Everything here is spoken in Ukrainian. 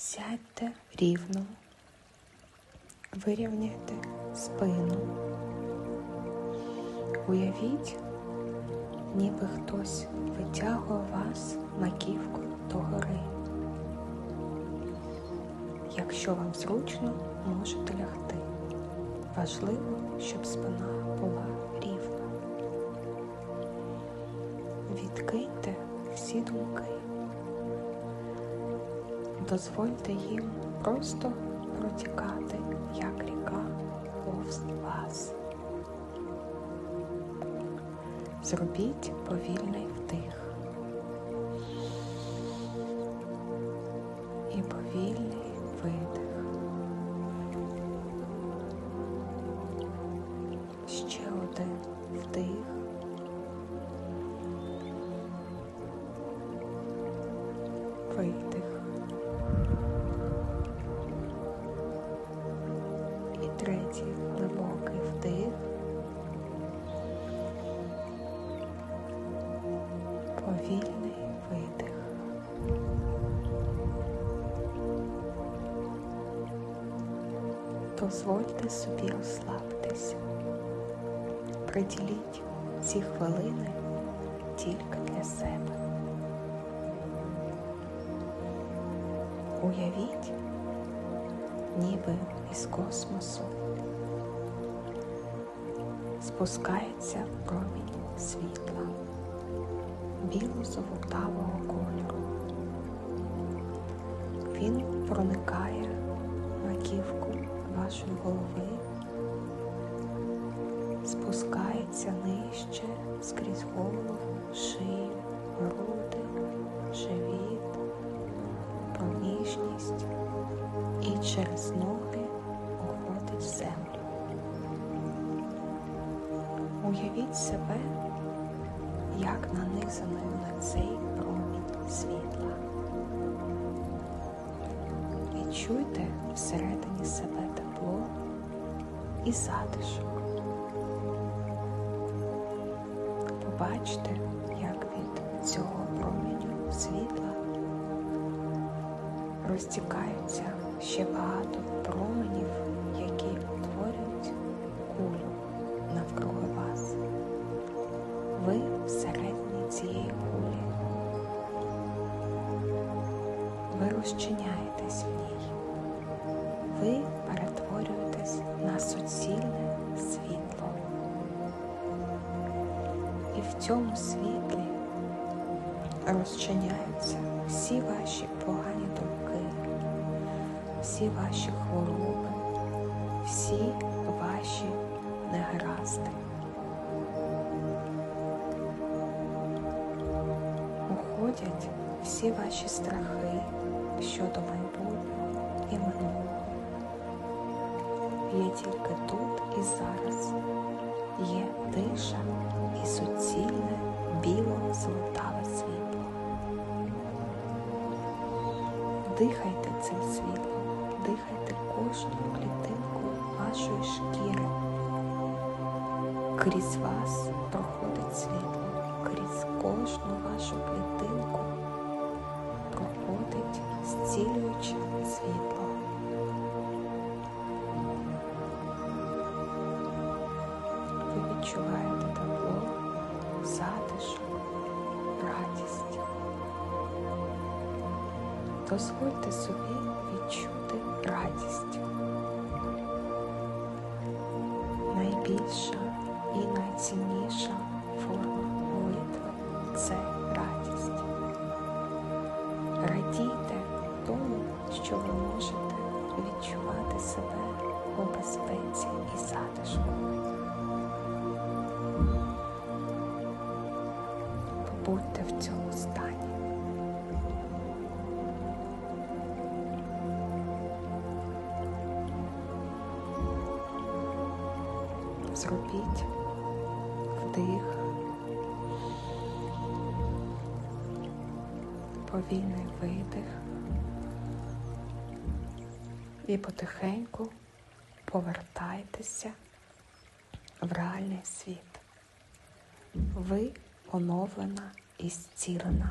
Сядьте рівно, вирівняйте спину. Уявіть, ніби хтось витягує вас маківкою догори. Якщо вам зручно, можете лягти. Важливо, щоб спина була рівна. Відкиньте всі думки. Дозвольте їм просто протікати, як ріка повз вас. Зробіть повільний вдих і повільний видих. Ще один вдих. Видих. Третій глибокий вдих. Повільний видих. Дозвольте собі розслабитися. Приділіть ці хвилини тільки для себе. Уявіть, ніби із космосу спускається промінь світла біло-золотавого кольору. Він проникає маківку вашої голови, спускається нижче скрізь голову, шию, груди, живіт, проміжність через ноги уходить в землю. Уявіть себе як нанизаною на цей промінь світла. Відчуйте всередині себе тепло і затишок. Побачте, як від цього проміню світла розтікаються ще багато променів, які утворюють кулю навкруги вас. Ви всередині цієї кулі. Ви розчиняєтесь в ній. Ви перетворюєтесь на суцільне світло. І в цьому світлі розчиняються всі ваші погані думки, всі ваші хвороби, всі ваші негаразди. Уходять всі ваші страхи щодо майбутнього і минулого. Є тільки тут і зараз, є тиша і суцільне біло-золотаве світло. Дихайте цим світлом, дихайте кожну клітинку вашої шкіри. Крізь вас проходить світло, крізь кожну вашу клітинку проходить зцілююче світло. Ви відчуваєте тепло, затишок, радість. Дозвольте собі відчути радість. Найбільша і найцінніша форма молитви це радість. Радійте тому, що ви можете відчувати себе у безпеці і затишку. Побудьте в цьому стані. Зробіть вдих, повільний видих і потихеньку повертайтеся в реальний світ. Ви оновлена і зцілена.